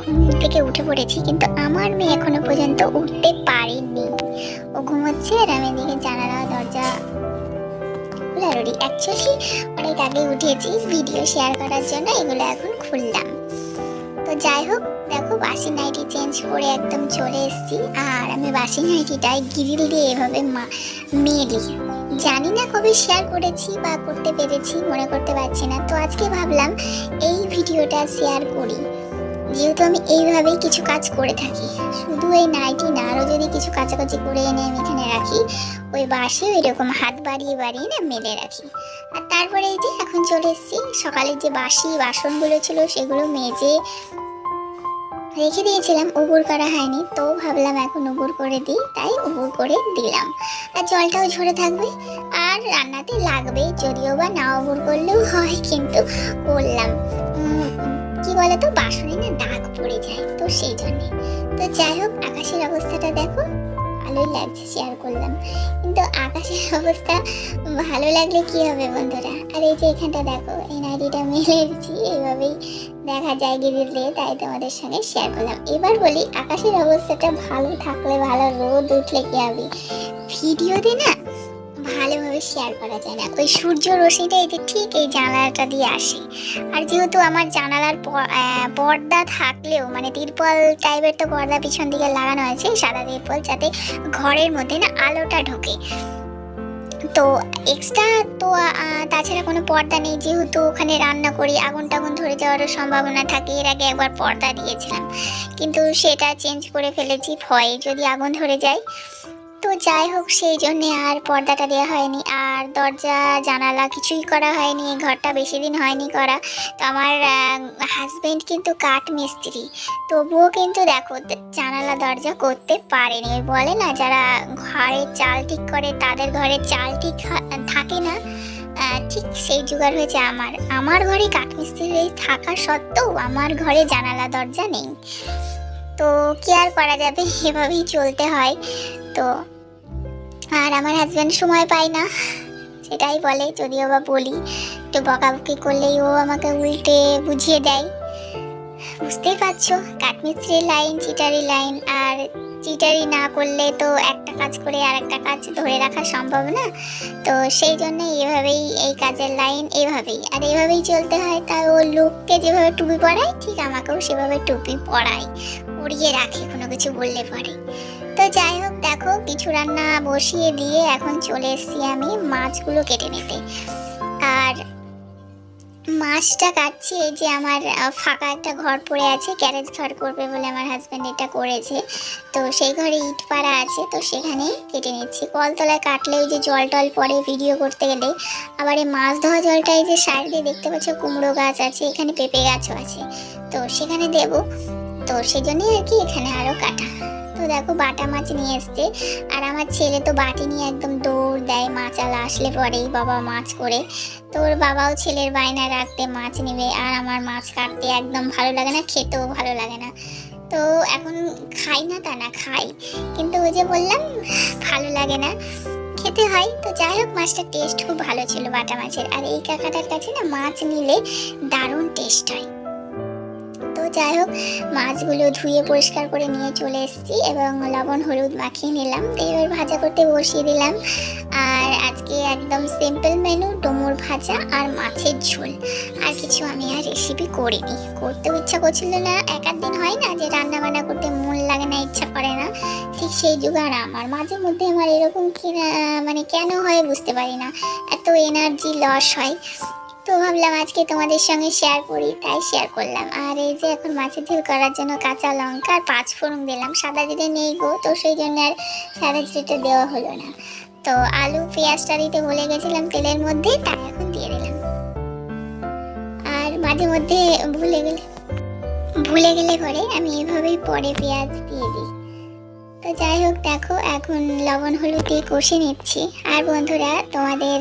ঘুম থেকে উঠে পড়েছি, কিন্তু আমার মেয়ে এখনও পর্যন্ত উঠতে পারেনি। ও ঘুমোচ্ছে আর আমি এদিকে জানালা, দরজা খুলারুরি অ্যাকচুয়ালি অনেক আগে উঠেছি ভিডিও শেয়ার করার জন্য এগুলো এখন খুললাম। তো যাই হোক, দেখো বাসি নাইটি চেঞ্জ করে একদম চলে এসেছি, আর আমি বাসি নাইটিটাই গিরিল দিয়ে এভাবে মা, মেলি। জানি না কবে শেয়ার করেছি বা করতে পেরেছি, মনে করতে পারছি না, তো আজকে ভাবলাম এই ভিডিওটা শেয়ার করি। যেহেতু আমি এইভাবেই কিছু কাজ করে থাকি, শুধু এই নাইটি না, আরও যদি কিছু কাছাকাছি করে এনে আমি এখানে রাখি, ওই বাসে ওই রকম হাত বাড়িয়ে বাড়িয়ে না মেলে রাখি। আর তারপরে এই যে এখন চলে এসেছি, সকালে যে বাসি বাসনগুলো ছিল সেগুলো মেজে রেখে দিয়েছিলাম, উবুর করা হয়নি, তো ভাবলাম এখন উবুর করে দিই, তাই উবুর করে দিলাম। আর জলটাও ঝরে থাকবে, আর রান্নাতে লাগবে যদিও বা না উবুর করলেও হয়, কিন্তু করলাম। বলে তো বাসনে দাগ পড়ে যায়, তো সেই জন্যে। তো যাই হোক, আকাশের অবস্থাটা দেখো, ভালোই লাগছে শেয়ার করলাম। কিন্তু আকাশের অবস্থা ভালো লাগলে কি হবে বন্ধুরা? আর এই যে এখানটা দেখো এই নাইটিটা মেলে এইভাবেই দেখা যায় গিরিল তাই তোমাদের সঙ্গে শেয়ার করলাম। এবার বলি, আকাশের অবস্থাটা ভালো থাকলে ভালো, রোদ উঠলে কি হবে? ভিডিও ভিডিওতে না ভালোভাবে শেয়ার করা যায় না। ওই সূর্য রশ্মিটা এই যে ঠিক এই জানালাটা দিয়ে আসে। আর যেহেতু আমার জানালার পর্দা থাকলেও মানে তিরপল টাইপের তো পর্দা পিছন দিকে লাগানো আছে, সাদা তিরপল, যাতে ঘরের মধ্যে না আলোটা ঢোকে। তো এক্সট্রা তো তাছাড়া কোনো পর্দা নেই, যেহেতু ওখানে রান্না করি, আগুন টাগুন ধরে যাওয়ারও সম্ভাবনা থাকে, এর আগে একবার পর্দা দিয়েছিলাম। কিন্তু সেটা চেঞ্জ করে ফেলেছি, ভয়ে যদি আগুন ধরে যায় তো যাই হোক, সেই জন্যে আর পর্দাটা দেওয়া হয়নি। আর দরজা, জানালা কিছুই করা হয়নি, ঘরটা বেশি দিন হয়নি করা। তো আমার হাজব্যান্ড কিন্তু কাঠ মিস্ত্রি। তবুও কিন্তু দেখো জানালা, দরজা করতে পারেনি। বলে না, যারা ঘরে চাল ঠিক করে, তাদের ঘরে চাল ঠিক থাকে না। ঠিক সেই জোগাড় হয়েছে আমার। আমার ঘরে কাঠমিস্ত্রি থাকা সত্ত্বেও আমার ঘরে জানালা, দরজা নেই। তো কি আর করা যাবে? এভাবেই চলতে হয়। তো আর আমার হাজব্যান্ড সময় পায় না। সেটাই বলে, যদিও বা বলি, একটু বকাবকি করলেই ও আমাকে উল্টে বুঝিয়ে দেয়। বুঝতেই পারছ, কাঠমিস্ত্রির লাইন চিটারি লাইন আর চিটারি না করলে তো একটা কাজ করে আর একটা কাজ ধরে রাখা সম্ভব না। তো সেই জন্য এভাবেই এই কাজের লাইন এভাবেই। আর এভাবেই চলতে হয় তাই ও লোককে যেভাবে টুপি পরায়, ঠিক আমাকেও সেভাবে টুপি পরায়। পরিয়ে রাখে, কোনো কিছু বললে পরে। তো যাই হোক, দেখো কিছু রান্না বসিয়ে দিয়ে এখন চলে এসেছি আমি মাছগুলো কেটে নিতে। আর মাছটা কাটছি, এই যে আমার ফাঁকা একটা ঘর পড়ে আছে, গ্যারেজ ঘর করবে বলে আমার হাজব্যান্ড এটা করেছে। তো সেই ঘরে ইট পাড়া আছে, তো সেখানেই কেটে নিচ্ছি। কলতলায় কাটলে ওই যে জল টল পড়ে ভিডিও করতে গেলে, আবার এই মাছ ধোয়া জলটা এই যে সাইড দেখতে পাচ্ছ কুমড়ো গাছ আছে, এখানে পেঁপে গাছও আছে। তো সেখানে দেব, তো সেই জন্যই আর কি এখানে আরও কাটা। দেখো বাটা মাছ নিয়ে এসছে। আর আমার ছেলে তো বাটি নিয়ে একদম দৌড় দেয় মাছ আলা আসলে পরেই বাবা মাছ করে। তো ওর বাবাও ছেলের বায়না রাখতে মাছ নেবে আর আমার মাছ কাটতে একদম ভালো লাগে না, খেতেও ভালো লাগে না। তো এখন খাই না তা না, খাই। কিন্তু ওই যে বললাম, ভালো লাগে না, খেতে হয়। তো যাই হোক মাছটার টেস্ট খুব ভালো ছিল বাটা মাছের। আর এই কাকাটার কাছে না মাছ নিলে দারুণ টেস্ট হয়। যাই হোক, মাছগুলো ধুয়ে পরিষ্কার করে নিয়ে চলে এসেছি এবং লবণ, হলুদ মাখিয়ে নিলাম। তো এবার ভাজা করতে বসিয়ে দিলাম। আর আজকে একদম সিম্পল মেনু ডুমুর ভাজা আর মাছের ঝোল। আর কিছু আমি আর রেসিপি করিনি। করতেও ইচ্ছা করছিল না। এক আধ দিন হয় না যে রান্না বান্না করতে মন লাগে না, ইচ্ছা করে না। ঠিক সেই যুগ। আর আমার মাঝে মধ্যে আমার এরকম কি মানে কেন হয় বুঝতে পারি না। এত এনার্জি লস হয়। তো ভাবলাম আজকে তোমাদের সঙ্গে শেয়ার করি, তাই শেয়ার করলাম। আর এই যে এখন মাছের ঝোল করার জন্য কাঁচা লঙ্কা আর পাঁচ ফোড়ন দিলাম, সাদা জিরে নেই গো, তো সেই জন্য আর সাদা জিরেটা দেওয়া হলো না। তো আলু, পেঁয়াজটা দিতে ভুলে গেছিলাম তেলের মধ্যে, তাই এখন দিয়ে দিলাম। আর মাঝে মধ্যে ভুলে গেলে ভুলে গেলে পরে আমি এভাবেই পরে পেঁয়াজ দিয়ে দিই। তো যাই হোক, দেখো, এখন লবণ হলুদ দিয়ে কষে নিচ্ছি। আর বন্ধুরা, তোমাদের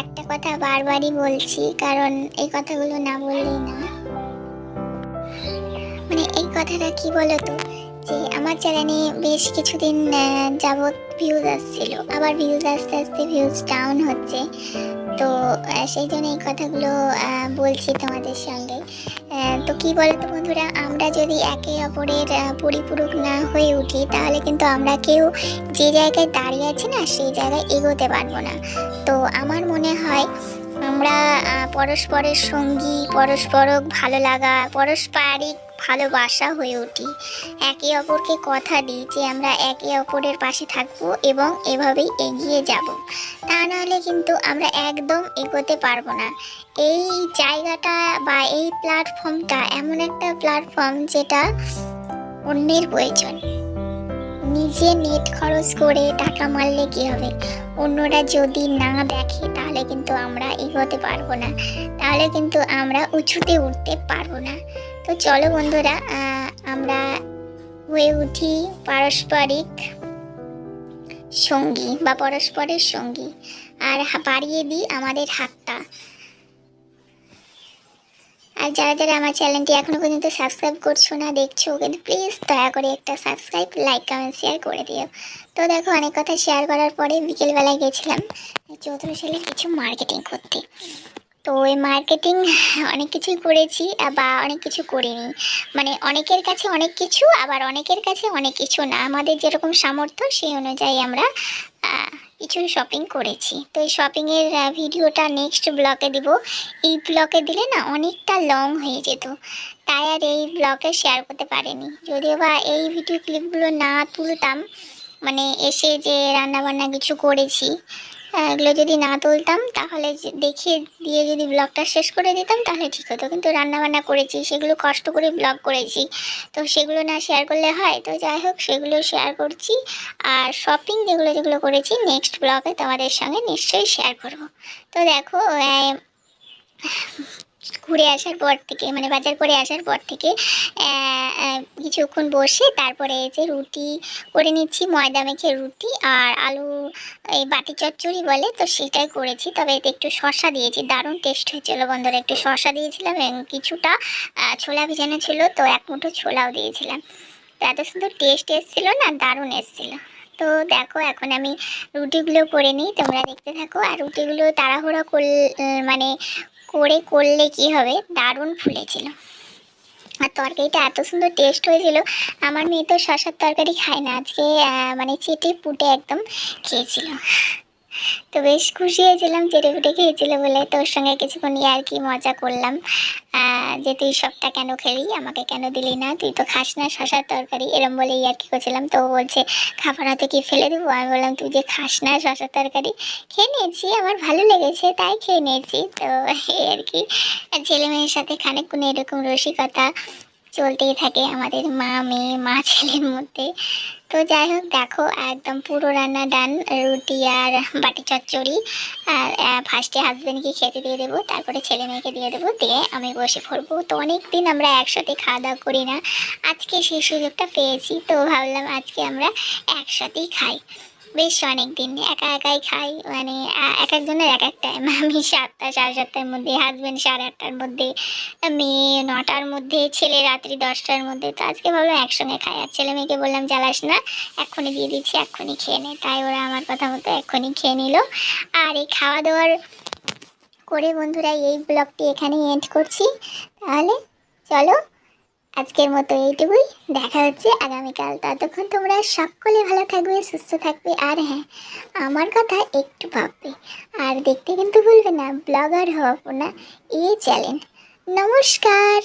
একটা কথা বারবারই বলছি, কারণ এই কথাগুলো না বললেই না। মানে এই কথাটা কি বলতো? যে আমার চ্যানেলে বেশ কিছুদিন যাবৎ ভিউজ আসছিল। আবার ভিউজ আস্তে আস্তে ভিউজ ডাউন হচ্ছে। তো সেই জন্য এই কথাগুলো বলছি তোমাদের সঙ্গে। তো কি বলো তো বন্ধুরা, আমরা যদি একে অপরের পরিপূরক না হয়ে উঠি, তাহলে কিন্তু আমরা কেউ যে জায়গায় দাঁড়িয়ে আছি না, সেই জায়গায় এগোতে পারব না। তো আমার মনে হয় আমরা পরস্পরের সঙ্গী, পরস্পরক ভালো লাগা, পারস্পরিক ভালোবাসা হয়ে উঠি। একে অপরকে কথা দিই যে আমরা একে অপরের পাশে থাকব এবং এভাবেই এগিয়ে যাব। তা নাহলে কিন্তু আমরা একদম এগোতে পারব না। এই জায়গাটা বা এই প্ল্যাটফর্মটা এমন একটা প্ল্যাটফর্ম যেটা অন্যের প্রয়োজন। নিজে নেট খরচ করে টাকা মারলে কি হবে? অন্যরা যদি না দেখে, তাহলে কিন্তু আমরা এগোতে পারব না। তাহলে কিন্তু আমরা উঁচুতে উঠতে পারব না। তো চলো বন্ধুরা আমরা হয়ে উঠি পারস্পরিক সঙ্গী বা পরস্পরের সঙ্গী। আর বাড়িয়ে দিই আমাদের হাতটা। আর যারা যারা আমার চ্যানেলটি এখনও পর্যন্ত সাবস্ক্রাইব করছ না, দেখছ, কিন্তু প্লিজ দয়া করে একটা সাবস্ক্রাইব লাইক কমেন্ট শেয়ার করে দিও। তো দেখো, অনেক কথা শেয়ার করার পরে বিকেলবেলায় গেছিলাম চৌধুরী সালে কিছু মার্কেটিং করতে। তো ওই মার্কেটিং অনেক কিছুই করেছি, বা অনেক কিছু করিনি। মানে অনেকের কাছে অনেক কিছু, আবার অনেকের কাছে অনেক কিছু না। আমাদের যেরকম সামর্থ্য, সেই অনুযায়ী আমরা কিছু শপিং করেছি। তো এই শপিংয়ের ভিডিওটা নেক্সট ব্লকে দিব। এই ব্লকে দিলে না অনেকটা লং হয়ে যেত। তাই আর এই ব্লকে শেয়ার করতে পারেনি। যদিও বা এই ভিডিও ক্লিপগুলো না তুলতাম মানে এসে যে রান্নাবান্না কিছু করেছি এগুলো যদি না তুলতাম, তাহলে দেখিয়ে দিয়ে যদি ব্লগটা শেষ করে দিতাম, তাহলে ঠিক হতো। কিন্তু রান্নাবান্না করেছি, সেগুলো কষ্ট করে ব্লগ করেছি। তো সেগুলো না শেয়ার করলে হয়। তো যাই হোক, সেগুলো শেয়ার করছি। আর শপিং যেগুলো যেগুলো করেছি নেক্সট ব্লগে তোমাদের সঙ্গে নিশ্চয়ই শেয়ার করব। তো দেখো ঘুরে আসার পর থেকে মানে বাজার করে আসার পর থেকে কিছুক্ষণ বসে তারপরে এই যে রুটি করে নিচ্ছি, ময়দা মেখে রুটি আর আলু, এই বাটি চচ্চড়ি বলে, তো সেটাই করেছি। তবে এতে একটু শসা দিয়েছি, দারুণ টেস্ট হয়েছিল বন্ধুরা। একটু শসা দিয়েছিলাম এবং কিছুটা ছোলা ভিজানো ছিল, তো এক মুঠো ছোলাও দিয়েছিলাম। তো এত সুন্দর টেস্ট এসেছিল না, দারুণ এসেছিল। তো দেখো, এখন আমি রুটিগুলো করে নিই, তোমরা দেখতে থাকো। আর রুটিগুলো তাড়াহুড়ো করলে মানে করে করলে কি হবে? দারুণ ফুলেছিল। আর তরকারিটা এত সুন্দর টেস্ট হয়েছিল। আমার মেয়ে তো শশার তরকারি খায় না। আজকে মানে চেটে পুটে একদম খেয়েছিল। তো বেশ খুশি হয়েছিলাম চেটে পুটে খেয়েছিল বলে। তোর সঙ্গে কিছুক্ষণ আর কি মজা করলাম। যে তুই সবটা কেন খেলি, আমাকে কেন দিলি না? তুই তো খাস না শশার তরকারি। এরম বলে আর কি করছিলাম? তো বলছে, খাবার হাতে কি ফেলে দেবো? আমি বললাম, তুই যে খাস না শশার তরকারি, খেয়ে নিয়েছি, আমার ভালো লেগেছে, তাই খেয়ে নিয়েছি। তো এই আর কি। ছেলে মেয়ের সাথে খানিকক্ষণ এরকম রসিকতা চলতেই থাকে আমাদের মা, মেয়ে, মা ছেলের মধ্যে। তো যাই হোক, দেখো, একদম পুরো রান্না ডান, রুটি আর বাটি চচ্চড়ি। আর ফার্স্টে হাজব্যান্ডকে খেতে দিয়ে দেবো, তারপরে ছেলে মেয়েকে দিয়ে দেবো, দিয়ে আমি বসে পড়ব। তো অনেক দিন আমরা একসাথে খাওয়া দাওয়া করি না। আজকে সেই সুযোগটা পেয়েছি, তো ভাবলাম আজকে আমরা একসাথেই খাই। বেশ অনেক দিন একা একাই খাই মানে এক একজনের এক এক টাইম আমি সাতটা, সাড়ে সাতটার মধ্যে হাজব্যান্ড সাড়ে আটটার মধ্যে, মেয়ে নটার মধ্যে, ছেলে রাত্রি দশটার মধ্যে। তো আজকে ভাবলাম একসঙ্গে খাই। আর ছেলে মেয়েকে বললাম, জ্বালাস না, এক্ষুনি দিয়ে দিচ্ছি, এক্ষুনি খেয়ে নে। তাই ওরা আমার কথা মতো এক্ষুনি খেয়ে নিল। আর এই খাওয়া দাওয়ার করে বন্ধুরা, এই ব্লগটি এখানেই এন্ড করছি। তাহলে চলো আজকের মতো এইটুকুই। দেখা হচ্ছে আগামীকাল। ততক্ষণ তোমরা সকলে ভালো থাকবে, সুস্থ থাকবে, আর হ্যাঁ আমার কথা একটু ভাববে। আর দেখতে কিন্তু ভুলবে না, ব্লগার হওয়া না এই চ্যালেঞ্জ নমস্কার!